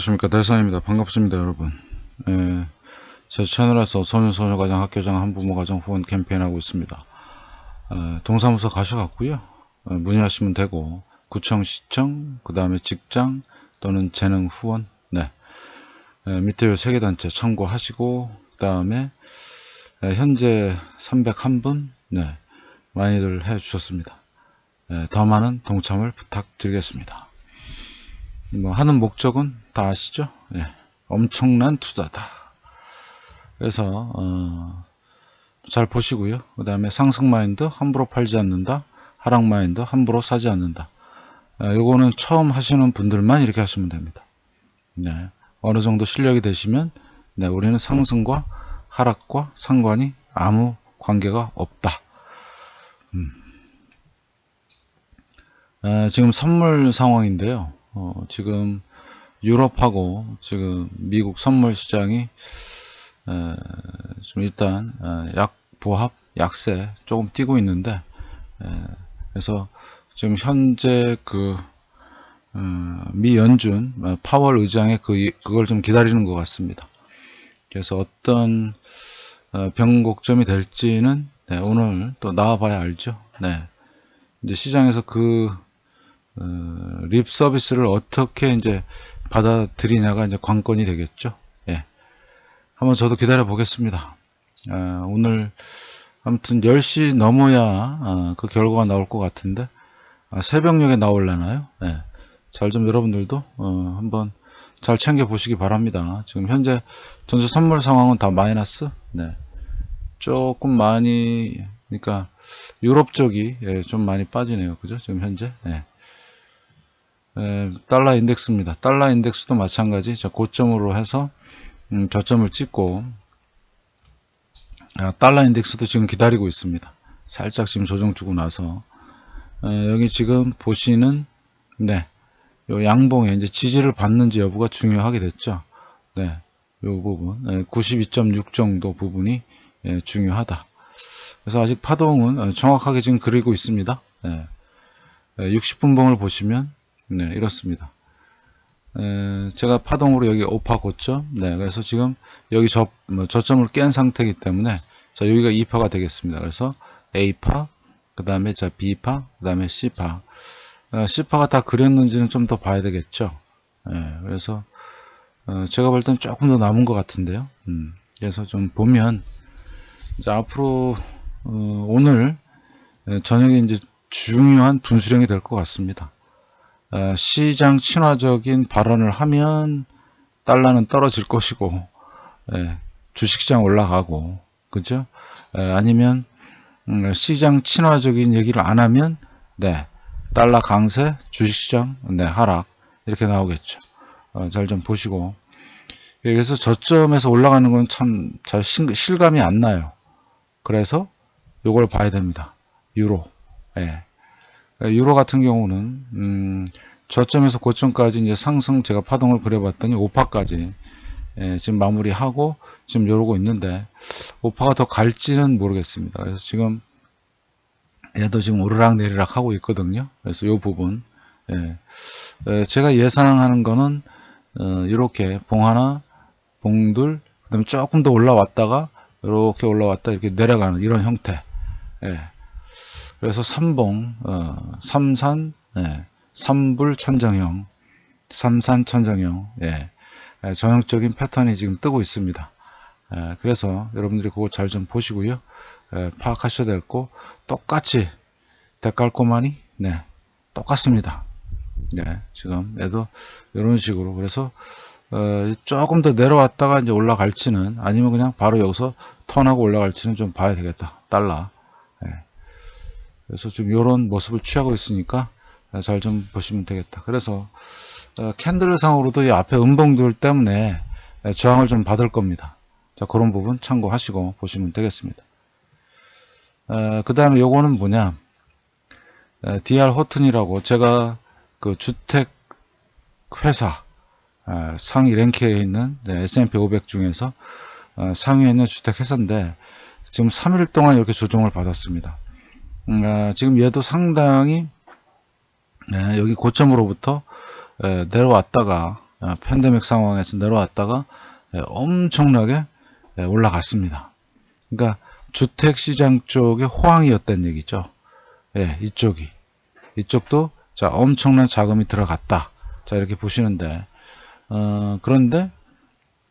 안녕하십니까. 대선입니다. 반갑습니다 여러분. 예, 제 채널에서 소년소녀가정 학교장 한부모가정 후원 캠페인 하고 있습니다. 예, 동사무소 가셔갖고요. 예, 문의하시면 되고 구청 시청 그 다음에 직장 또는 재능 후원 네. 예, 밑에 요 세 개 단체 참고하시고 그 다음에 예, 현재 301분 네 많이들 해주셨습니다. 예, 더 많은 동참을 부탁드리겠습니다 뭐 하는 목적은 다 아시죠? 예, 엄청난 투자다. 그래서 어, 잘 보시고요. 그 다음에 상승 마인드 함부로 팔지 않는다. 하락 마인드 함부로 사지 않는다. 어, 요거는 처음 하시는 분들만 이렇게 하시면 됩니다. 네, 어느 정도 실력이 되시면 네, 우리는 상승과 하락과 상관이 아무 관계가 없다. 음. 에, 지금 선물 상황인데요. 어, 지금 유럽하고 지금 미국 선물 시장이 에, 좀 일단 에, 약 보합 약세 조금 뛰고 있는데 에, 그래서 지금 현재 그 어, 미 연준 어, 파월 의장의 그 그걸 좀 기다리는 것 같습니다. 그래서 어떤 어, 변곡점이 될지는 네, 오늘 또 나와봐야 알죠. 네. 이제 시장에서 그 어, 립 서비스를 어떻게 이제 받아들이냐가 이제 관건이 되겠죠. 예. 한번 저도 기다려 보겠습니다. 아, 오늘 아무튼 10시 넘어야 아, 그 결과가 나올 것 같은데 아, 새벽녘에 나올려나요? 예. 잘좀 여러분들도 어, 한번 잘 챙겨 보시기 바랍니다. 지금 현재 전체 선물 상황은 다 마이너스. 네. 조금 많이 그러니까 유럽 쪽이 예, 좀 많이 빠지네요. 그죠? 지금 현재. 예. 에, 달러 인덱스입니다. 달러 인덱스도 마찬가지 자, 고점으로 해서 음, 저점을 찍고 아, 달러 인덱스도 지금 기다리고 있습니다. 살짝 지금 조정 주고 나서 에, 여기 지금 보시는 네, 요 양봉에 이제 지지를 받는지 여부가 중요하게 됐죠. 네, 요 부분 92.6 정도 부분이 예, 중요하다. 그래서 아직 파동은 어, 정확하게 지금 그리고 있습니다. 네. 60분봉을 보시면 네, 이렇습니다. 에, 제가 파동으로 여기 오파 고점. 네, 그래서 지금 여기 저, 뭐 저점을 깬 상태이기 때문에 자, 여기가 2파가 되겠습니다. 그래서 A파, 그 다음에 자, B파, 그 다음에 C파. 어, C파가 다 그렸는지는 좀 더 봐야 되겠죠. 예, 그래서 어, 제가 볼 땐 조금 더 남은 것 같은데요. 음, 그래서 좀 보면 이제 앞으로 어, 오늘 저녁에 이제 중요한 분수령이 될 것 같습니다. 어, 시장 친화적인 발언을 하면 달러는 떨어질 것이고 예, 주식시장 올라가고 그죠? 예, 아니면 음, 시장 친화적인 얘기를 안 하면 네 달러 강세, 주식시장 네 하락 이렇게 나오겠죠. 어, 잘좀 보시고 예, 그래서 저점에서 올라가는 건 참 잘 실감이 안 나요. 그래서 요걸 봐야 됩니다. 유로. 예. 유로 같은 경우는 음, 저점에서 고점까지 이제 상승 제가 파동을 그려봤더니 5파까지 예, 지금 마무리하고 지금 이러고 있는데 5파가 더 갈지는 모르겠습니다. 그래서 지금 얘도 지금 오르락 내리락 하고 있거든요. 그래서 이 부분 예, 예, 제가 예상하는 거는 어, 이렇게 봉 하나, 봉둘, 그다음에 조금 더 올라왔다가 이렇게 올라왔다 이렇게 내려가는 이런 형태. 예. 그래서 삼봉, 어, 삼산, 예, 삼불 천정형, 삼산 천정형, 예, 예, 전형적인 패턴이 지금 뜨고 있습니다. 예, 그래서 여러분들이 그거 잘 좀 보시고요. 예, 파악하셔야 될 거 똑같이 데칼코마니, 네, 똑같습니다. 네, 지금 얘도 이런 식으로 그래서 어, 조금 더 내려왔다가 이제 올라갈지는 아니면 그냥 바로 여기서 턴하고 올라갈지는 좀 봐야 되겠다. 달라. 예. 그래서 지금 이런 모습을 취하고 있으니까 잘 좀 보시면 되겠다. 그래서 어, 캔들 상으로도 이 앞에 음봉들 때문에 저항을 좀 받을 겁니다. 자 그런 부분 참고하시고 보시면 되겠습니다. 어, 그 다음에 요거는 뭐냐 에, DR 호튼이라고 제가 그 주택 회사 어, 상위 랭크에 있는 네, S&P 500 중에서 어, 상위에 있는 주택 회사인데 지금 3일 동안 이렇게 조정을 받았습니다. 음, 아, 지금 얘도 상당히 네, 여기 고점으로부터 에, 내려왔다가 어, 팬데믹 상황에서 내려왔다가 예, 엄청나게 예, 올라갔습니다. 그러니까 주택 시장 쪽의 호황이었다는 얘기죠. 예, 이쪽이 이쪽도 자 엄청난 자금이 들어갔다. 자 이렇게 보시는데 어, 그런데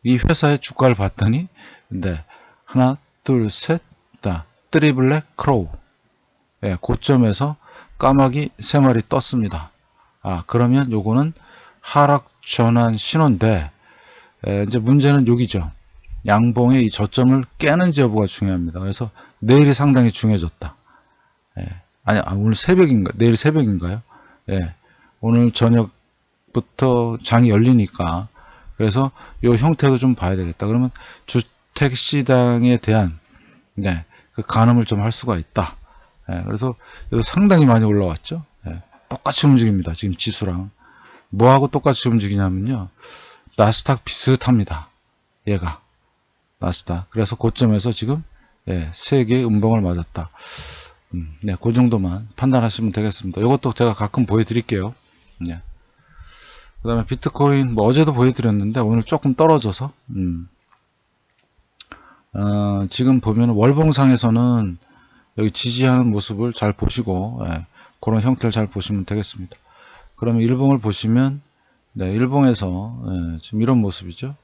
이 회사의 주가를 봤더니 네, 하나 둘셋다 트리블랙 크로우 예, 고점에서 까마귀 세 마리 떴습니다. 아 그러면 요거는 하락 전환 신호인데 에, 이제 문제는 여기죠. 양봉의 이 저점을 깨는지 여부가 중요합니다. 그래서 내일이 상당히 중요해졌다. 예. 아니 아, 오늘 새벽인가 내일 새벽인가요? 예. 오늘 저녁부터 장이 열리니까 그래서 이 형태도 좀 봐야 되겠다. 그러면 주택 시장에 대한 네, 그 가늠을 좀 할 수가 있다. 예, 그래서 상당히 많이 올라왔죠. 예, 똑같이 움직입니다. 지금 지수랑 뭐하고 똑같이 움직이냐면요. 나스닥 비슷합니다. 얘가 나스닥. 그래서 고점에서 지금 예, 세 개의 음봉을 맞았다. 음, 네, 그 정도만 판단하시면 되겠습니다. 이것도 제가 가끔 보여드릴게요. 예. 그 다음에 비트코인, 뭐 어제도 보여드렸는데 오늘 조금 떨어져서, 음, 어, 지금 보면 월봉상에서는 여기 지지하는 모습을 잘 보시고, 예, 그런 형태를 잘 보시면 되겠습니다. 그러면 일봉을 보시면, 네, 일봉에서, 예, 지금 이런 모습이죠.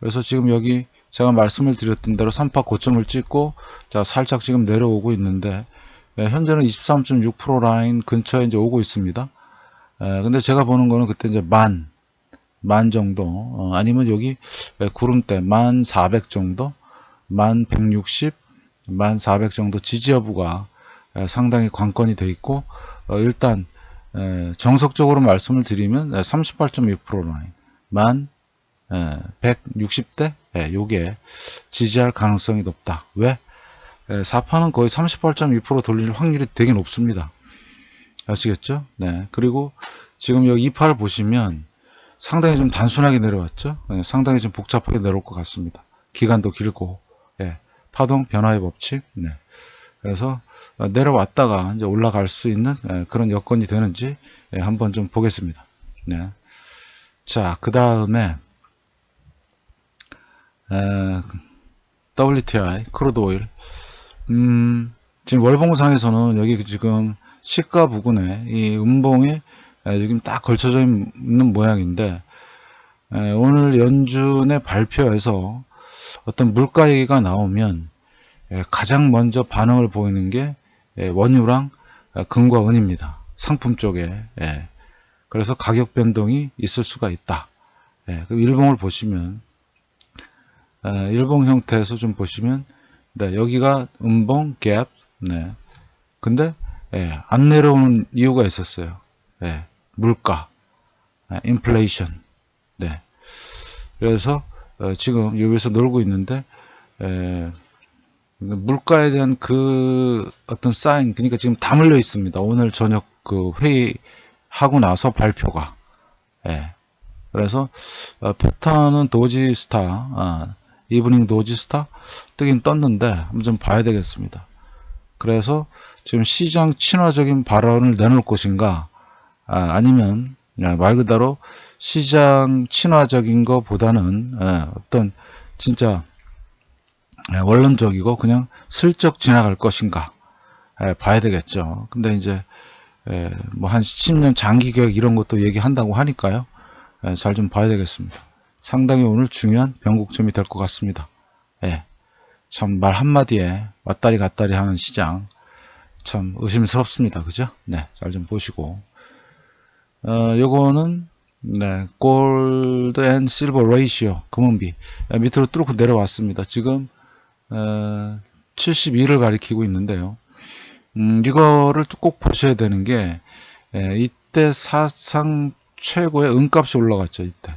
그래서 지금 여기 제가 말씀을 드렸던 대로 3파 고점을 찍고, 자, 살짝 지금 내려오고 있는데, 예, 현재는 23.6% 라인 근처에 이제 오고 있습니다. 예, 근데 제가 보는 거는 그때 이제 만, 만 정도, 어, 아니면 여기 예, 구름대 만 400 정도, 만 160, 만400 정도 지지 여부가 예, 상당히 관건이 돼 있고, 어, 일단, 예, 정석적으로 말씀을 드리면 38.6% 라인, 만 160대, 예, 요게 지지할 가능성이 높다. 왜? 4파는 거의 38.2% 돌릴 확률이 되게 높습니다. 아시겠죠? 네. 그리고 지금 여기 2파를 보시면 상당히 좀 단순하게 내려왔죠? 네, 상당히 좀 복잡하게 내려올 것 같습니다. 기간도 길고, 예. 파동 변화의 법칙, 네. 그래서 어, 내려왔다가 이제 올라갈 수 있는 예, 그런 여건이 되는지 예, 한번 좀 보겠습니다. 네. 자, 그 다음에 WTI, 크루드 오일. 음, 지금 월봉상에서는 여기 지금 시가 부근에 이 음봉이 지금 딱 걸쳐져 있는 모양인데 오늘 연준의 발표에서 어떤 물가 얘기가 나오면 가장 먼저 반응을 보이는 게 원유랑 금과 은입니다. 상품 쪽에. 그래서 가격 변동이 있을 수가 있다. 일봉을 보시면 일봉 형태에서 좀 보시면 네, 여기가 음봉 갭. 네. 근데 예, 안 내려오는 이유가 있었어요. 예, 물가, 예, 인플레이션. 네. 그래서 어, 지금 여기서 놀고 있는데 예, 물가에 대한 그 어떤 사인, 그러니까 지금 다 물려 있습니다. 오늘 저녁 그 회의 하고 나서 발표가. 예. 그래서 어, 패턴은 도지스타, 아, 이브닝 노지스타 뜨긴 떴는데 한번 좀 봐야 되겠습니다. 그래서 지금 시장 친화적인 발언을 내놓을 것인가 아, 니면말 그대로 시장 친화적인 것보다는 예, 어떤 진짜 예, 원론적이고 그냥 슬쩍 지나갈 것인가 예, 봐야 되겠죠. 근데 이제 뭐 한 10년 장기 계획 이런 것도 얘기한다고 하니까요. 잘 좀 봐야 되겠습니다. 상당히 오늘 중요한 변곡점이 될 것 같습니다. 예. 참말 한마디에 왔다리 갔다리 하는 시장 참 의심스럽습니다. 그죠? 네. 잘 좀 보시고 어, 요거는 네, 골드 앤 실버 레이시오 금은비 예, 밑으로 뚫고 내려왔습니다. 지금 어, 72를 가리키고 있는데요. 음, 이거를 꼭 보셔야 되는 게 예, 이때 사상 최고의 은값이 올라갔죠. 이때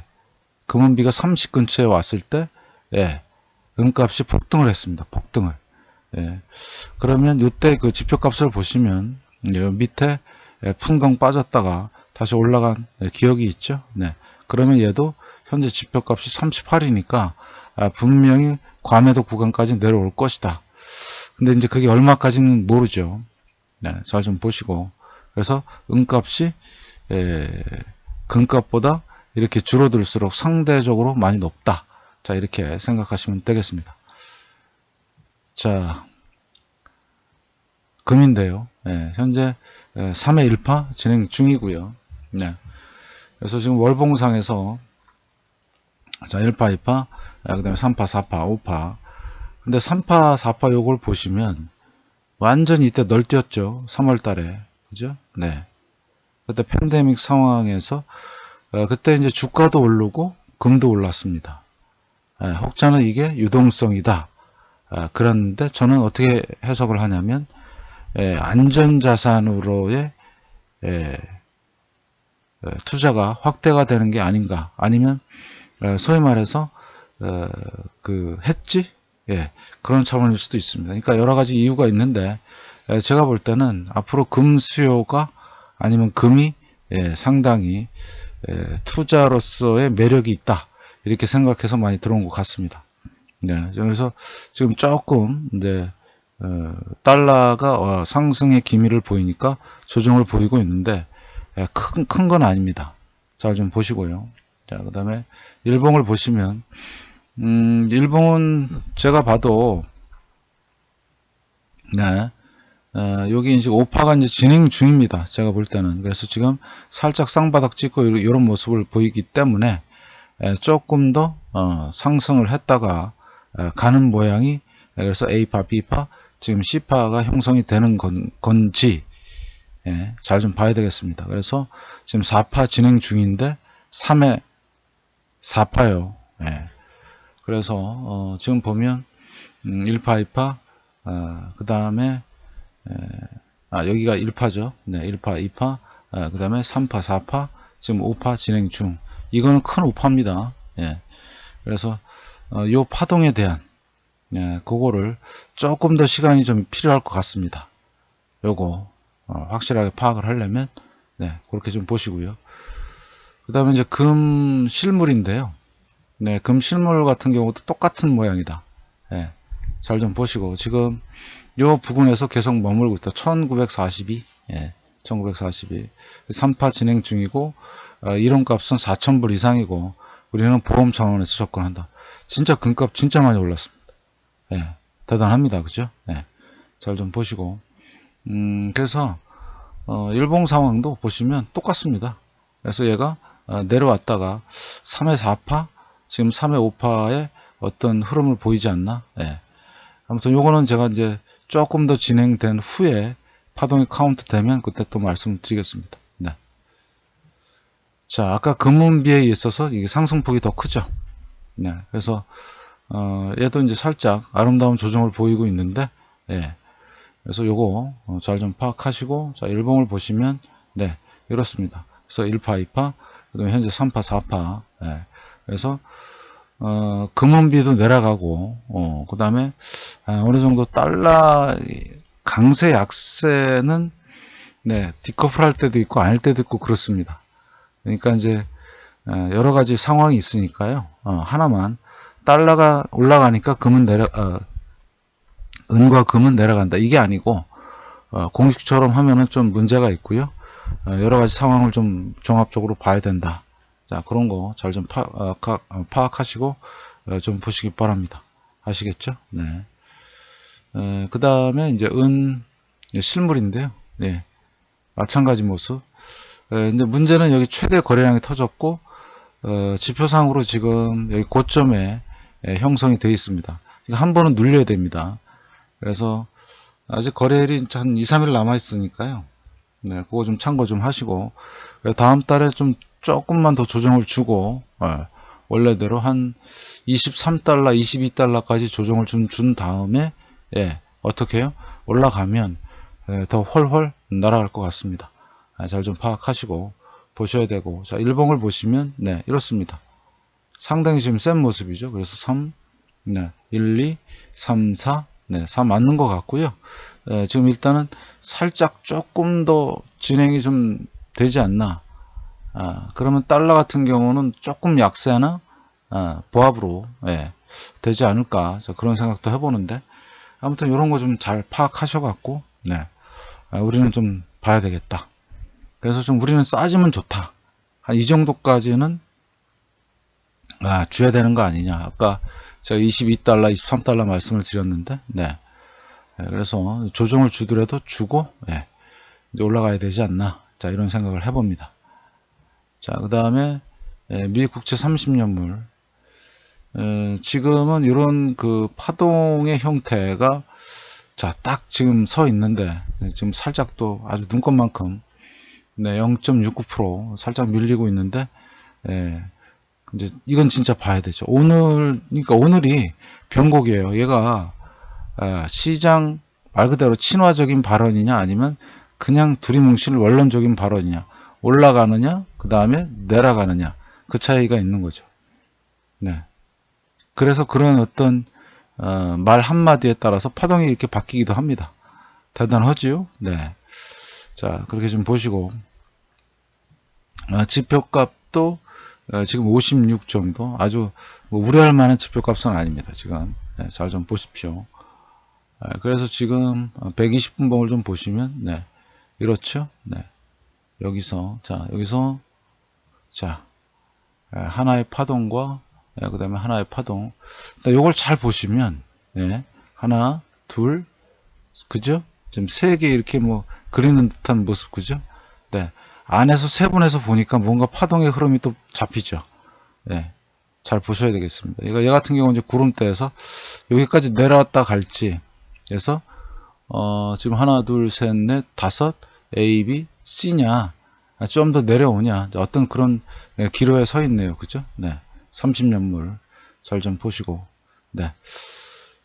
금은비가 30 근처에 왔을 때, 예, 은값이 폭등을 했습니다. 폭등을. 예. 그러면 이때 그 지표값을 보시면, 예, 밑에 예, 풍덩 빠졌다가 다시 올라간 예, 기억이 있죠. 네. 그러면 얘도 현재 지표값이 38이니까 아, 분명히 과매도 구간까지 내려올 것이다. 근데 이제 그게 얼마까지는 모르죠. 네, 잘 좀 보시고. 그래서 은값이 예, 금값보다 이렇게 줄어들수록 상대적으로 많이 높다. 자, 이렇게 생각하시면 되겠습니다. 자, 금인데요. 예, 현재 3회 1파 진행 중이고요. 네. 그래서 지금 월봉상에서 자, 1파, 2파, 그 다음에 3파, 4파, 5파. 근데 3파, 4파 요걸 보시면 완전히 이때 널뛰었죠. 3월 달에. 그죠? 네. 그때 팬데믹 상황에서 어, 그때 이제 주가도 오르고 금도 올랐습니다. 예, 혹자는 이게 유동성이다. 아, 그런데 저는 어떻게 해석을 하냐면 예, 안전자산으로의 예, 어, 투자가 확대가 되는 게 아닌가 아니면 어, 소위 말해서 어, 그 했지 예, 그런 차원일 수도 있습니다. 그러니까 여러 가지 이유가 있는데 예, 제가 볼 때는 앞으로 금 수요가 아니면 금이 예, 상당히 예, 투자로서의 매력이 있다 이렇게 생각해서 많이 들어온 것 같습니다. 네, 그래서 지금 조금 네, 어, 달러가 어, 상승의 기미를 보이니까 조정을 보이고 있는데 예, 큰 큰 건 아닙니다. 잘 좀 보시고요. 자, 그 다음에 일봉을 보시면 음, 일봉은 제가 봐도 네, 어, 여기 이제 오파가 이제 진행 중입니다. 제가 볼 때는 그래서 지금 살짝 쌍바닥 찍고 이런 모습을 보이기 때문에 에, 조금 더 어, 상승을 했다가 에, 가는 모양이 그래서 A파, B파, 지금 C파가 형성이 되는 건, 건지 예, 잘 좀 봐야 되겠습니다. 그래서 지금 4파 진행 중인데 3회 4파요. 예. 그래서 어, 지금 보면 음, 1파, 2파, 어, 그 다음에 아 여기가 1파죠. 네, 1파, 2파, 어, 그 다음에 3파, 4파, 지금 5파 진행 중. 이거는 큰 우파입니다. 예. 그래서 어, 요 파동에 대한 예, 그거를 조금 더 시간이 좀 필요할 것 같습니다. 요거 어, 확실하게 파악을 하려면 네, 그렇게 좀 보시고요. 그 다음에 이제 금 실물인데요. 네, 금 실물 같은 경우도 똑같은 모양이다. 네, 잘좀 보시고 지금 요 부근에서 계속 머물고 있다. 1942, 예, 1942. 3파 진행 중이고 어, 이론값은 4,000불 이상이고 우리는 보험 차원에서 접근한다. 진짜 금값 진짜 많이 올랐습니다. 예, 대단합니다. 그죠? 예, 잘 좀 보시고 음, 그래서 어, 일봉 상황도 보시면 똑같습니다. 그래서 얘가 어, 내려왔다가 3회 4파, 지금 3회 5파의 어떤 흐름을 보이지 않나? 예. 아무튼 요거는 제가 이제 조금 더 진행된 후에 파동이 카운트 되면 그때 또 말씀드리겠습니다. 네. 자, 아까 금문비에 있어서 이게 상승폭이 더 크죠. 네. 그래서 어, 얘도 이제 살짝 아름다운 조정을 보이고 있는데, 예. 그래서 요거 어, 잘좀 파악하시고, 자, 일봉을 보시면, 네, 이렇습니다. 그래서 1파, 2파, 그 다음에 현재 3파, 4파, 예. 그래서, 어, 금원비도 내려가고, 어, 그 다음에, 아, 어느 정도 달러 강세, 약세는, 네, 디커플 할 때도 있고, 아닐 때도 있고, 그렇습니다. 그러니까 이제, 어, 여러 가지 상황이 있으니까요. 어, 하나만, 달러가 올라가니까 금은 내려, 어, 은과 금은 내려간다. 이게 아니고, 어, 공식처럼 하면은 좀 문제가 있고요. 어, 여러 가지 상황을 좀 종합적으로 봐야 된다. 자, 그런 거 잘 좀 파, 어, 악하시고 어, 좀 보시기 바랍니다. 아시겠죠? 네. 그 다음에 이제 은 실물인데요. 네. 마찬가지 모습. 에, 이제 문제는 여기 최대 거래량이 터졌고, 어, 지표상으로 지금 여기 고점에 에, 형성이 되어 있습니다. 한 번은 눌려야 됩니다. 그래서 아직 거래일이 한 2, 3일 남아 있으니까요. 네, 그거 좀 참고 좀 하시고 다음 달에 좀 조금만 더 조정을 주고 예, 원래대로 한 23달러, 22달러까지 조정을 좀 준 다음에 예, 어떻게 해요? 올라가면 예, 더 훨훨 날아갈 것 같습니다. 예, 잘좀 파악하시고 보셔야 되고 자 일봉을 보시면 네 이렇습니다. 상당히 지금 센 모습이죠. 그래서 3, 네, 1, 2, 3, 4, 네, 4 맞는 것 같고요. 에, 지금 일단은 살짝 조금 더 진행이 좀 되지 않나. 아, 그러면 달러 같은 경우는 조금 약세나 아, 보합으로 예, 되지 않을까 그런 생각도 해보는데 아무튼 이런 거 좀 잘 파악하셔갖고 네, 아, 우리는 좀 봐야 되겠다. 그래서 좀 우리는 싸지면 좋다. 한 이 정도까지는 아, 줘야 되는 거 아니냐. 아까 제가 22달러, 23달러 말씀을 드렸는데, 네. 예, 그래서 조정을 주더라도 주고, 예, 이제 올라가야 되지 않나. 자, 이런 생각을 해봅니다. 자, 그 다음에, 예, 미 국채 30년물. 예, 지금은 이런 그 파동의 형태가 자, 딱 지금 서 있는데, 네, 지금 살짝 또 아주 눈곱만큼, 네, 0.69% 살짝 밀리고 있는데, 예, 이제 이건 진짜 봐야 되죠. 오늘, 그러니까 오늘이 변곡이에요. 얘가, 아, 시장 말 그대로 친화적인 발언이냐, 아니면 그냥 두리뭉실 원론적인 발언이냐, 올라가느냐, 그 다음에 내려가느냐, 그 차이가 있는 거죠. 네. 그래서 그런 어떤 어, 말 한마디에 따라서 파동이 이렇게 바뀌기도 합니다. 대단하지요? 네. 자, 그렇게 좀 보시고, 아, 지표값도 어, 지금 56 정도, 아주 뭐 우려할 만한 지표값은 아닙니다. 지금. 네, 잘좀 보십시오. 아, 그래서 지금 120분봉을 좀 보시면, 네. 이렇죠? 네. 여기서, 자, 여기서, 자, 아, 하나의 파동과 예, 그 다음에 하나의 파동. 요걸 잘 보시면, 예, 하나, 둘, 그죠? 지금 세 개 이렇게 뭐 그리는 듯한 모습, 그죠? 네. 안에서 세분해서 보니까 뭔가 파동의 흐름이 또 잡히죠. 예. 잘 보셔야 되겠습니다. 이거 얘 같은 경우는 이제 구름대에서 여기까지 내려왔다 갈지. 그래서, 어, 지금 하나, 둘, 셋, 넷, 다섯, A, B, C냐. 좀 더 내려오냐. 어떤 그런 예, 기로에 서 있네요. 그죠? 네. 30년물 잘 좀 보시고 네.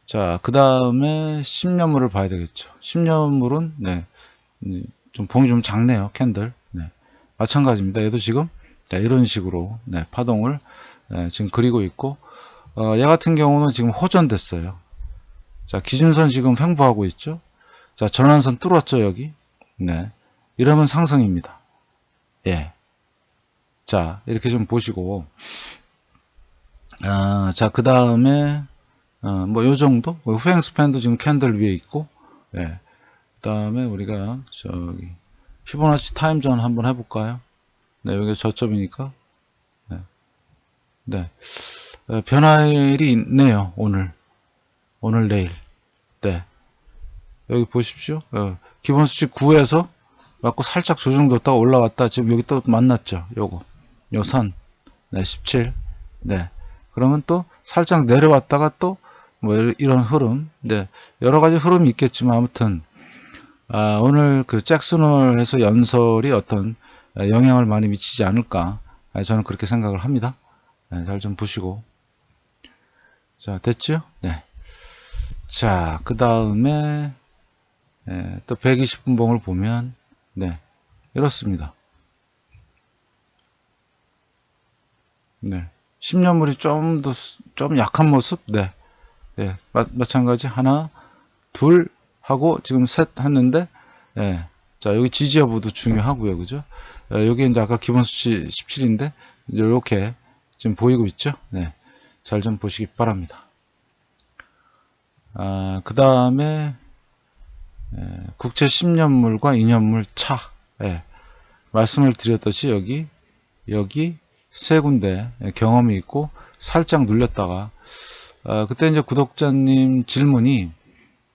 자, 그 다음에 10년물을 봐야 되겠죠. 10년물은 네. 좀 봉이 좀 작네요. 캔들. 네. 마찬가지입니다. 얘도 지금 네, 이런 식으로 네, 파동을 네, 지금 그리고 있고 어, 얘 같은 경우는 지금 호전됐어요. 자, 기준선 지금 횡보하고 있죠. 자, 전환선 뚫었죠, 여기. 네. 이러면 상승입니다. 예. 자, 이렇게 좀 보시고 아, 자, 그 다음에, 어, 뭐, 요 정도? 뭐 후행 스팬도 지금 캔들 위에 있고, 예. 그 다음에 우리가, 저기, 피보나치 타임전 한번 해볼까요? 네, 여기 저점이니까. 네. 네. 어, 변화일이 있네요, 오늘. 오늘, 내일. 네. 여기 보십시오. 어, 기본 수치 9에서 맞고 살짝 조정됐다가 올라왔다. 지금 여기 또 만났죠. 요거. 요 선. 네, 17. 네. 그러면 또 살짝 내려왔다가 또 뭐 이런 흐름, 네 여러 가지 흐름이 있겠지만 아무튼 아, 오늘 그 잭슨홀에서 연설이 어떤 영향을 많이 미치지 않을까 아, 저는 그렇게 생각을 합니다. 네, 잘좀 보시고 자 됐죠? 네. 자 그 다음에 네, 또 120분 봉을 보면 네 이렇습니다. 네. 10년물이 좀 더, 좀 약한 모습? 네. 예, 마, 마찬가지. 하나, 둘 하고 지금 셋 했는데, 예. 자, 여기 지지 여부도 중요하고요. 그죠? 예, 여기 이제 아까 기본 수치 17인데, 이렇게 지금 보이고 있죠? 네. 잘 좀 보시기 바랍니다. 아, 그 다음에, 예, 국채 10년물과 2년물 차. 예. 말씀을 드렸듯이 여기, 여기, 세 군데 경험이 있고 살짝 눌렸다가 어, 그때 이제 구독자님 질문이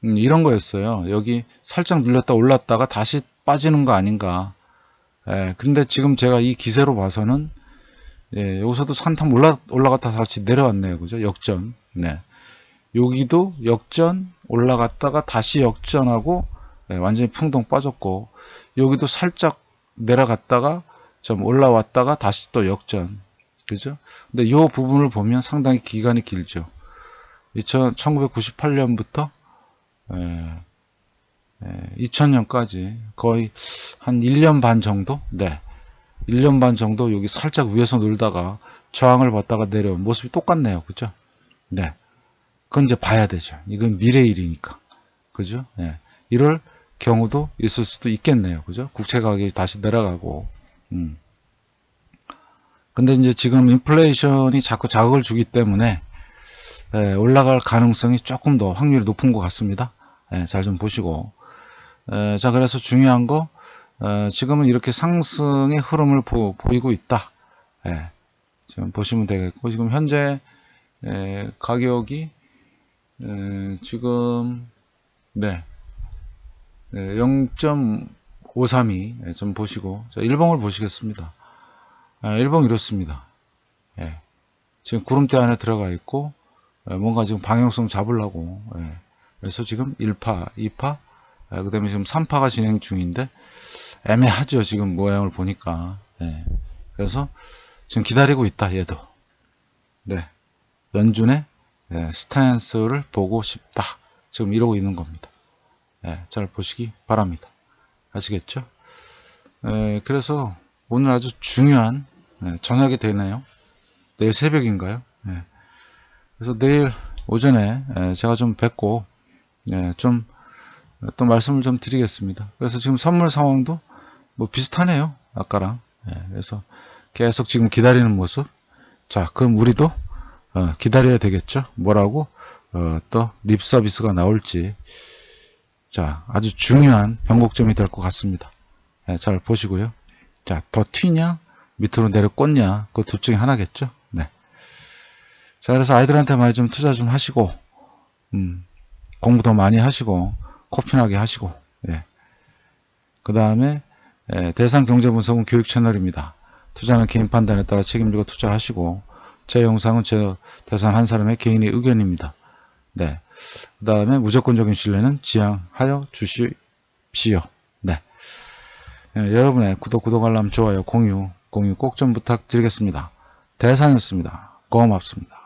음, 이런 거였어요. 여기 살짝 눌렸다 올랐다가 다시 빠지는 거 아닌가. 예, 근데 지금 제가 이 기세로 봐서는 예, 여기서도 산탐 올라, 올라갔다 다시 내려왔네요. 그죠? 역전. 네. 여기도 역전 올라갔다가 다시 역전하고 예, 완전히 풍덩 빠졌고 여기도 살짝 내려갔다가 좀 올라왔다가 다시 또 역전. 그죠? 근데 이 부분을 보면 상당히 기간이 길죠. 1998년부터 에, 에, 2000년까지 거의 한 1년 반 정도? 네. 1년 반 정도 여기 살짝 위에서 놀다가 저항을 받다가 내려온 모습이 똑같네요. 그죠? 네. 그건 이제 봐야 되죠. 이건 미래 일이니까. 그죠? 네. 이럴 경우도 있을 수도 있겠네요. 그죠? 국채 가격이 다시 내려가고 음. 근데 이제 지금 인플레이션이 자꾸 자극을 주기 때문에 예, 올라갈 가능성이 조금 더 확률이 높은 것 같습니다. 예, 잘좀 보시고 예, 자 그래서 중요한 거 어, 지금은 이렇게 상승의 흐름을 보, 이고 있다. 예, 지금 보시면 되겠고 지금 현재 에, 가격이 에, 지금 네, 네0.532 예, 좀 보시고 자, 일봉을 보시겠습니다. 아, 일봉 이렇습니다. 예, 지금 구름대 안에 들어가 있고 예, 뭔가 지금 방향성 잡으려고 예, 그래서 지금 1파, 2파 그 다음에 지금 3파가 진행 중인데 애매하죠 지금 모양을 보니까. 예, 그래서 지금 기다리고 있다 얘도. 네. 연준의 예, 스탠스를 보고 싶다. 지금 이러고 있는 겁니다. 예, 잘 보시기 바랍니다. 아시겠죠? 예, 그래서 오늘 아주 중요한 예, 저녁이 되네요. 내일 새벽인가요? 예, 그래서 내일 오전에 예, 제가 좀 뵙고 예, 좀또 말씀을 좀 드리겠습니다 그래서 지금 선물 상황도 뭐 비슷하네요 아까랑 예, 그래서 계속 지금 기다리는 모습. 자, 그럼 우리도 어, 기다려야 되겠죠. 뭐라고 어, 또 립 서비스가 나올지. 자, 아주 중요한 변곡점이 될 것 같습니다. 예, 잘 보시고요. 자, 더 튀냐, 밑으로 내려 꽂냐, 그 둘 중에 하나겠죠. 네. 자, 그래서 아이들한테 많이 좀 투자 좀 하시고, 음, 공부 더 많이 하시고, 코피나게 하시고, 예. 그 다음에 예, 대상 경제분석은 교육 채널입니다. 투자는 개인 판단에 따라 책임지고 투자하시고 제 영상은 제 대상 한 사람의 개인의 의견입니다. 네. 그 다음에 무조건적인 신뢰는 지향하여 주십시오. 네. 네, 여러분의 구독, 구독 알람, 좋아요, 공유, 공유 꼭 좀 부탁드리겠습니다. 대상이었습니다. 고맙습니다.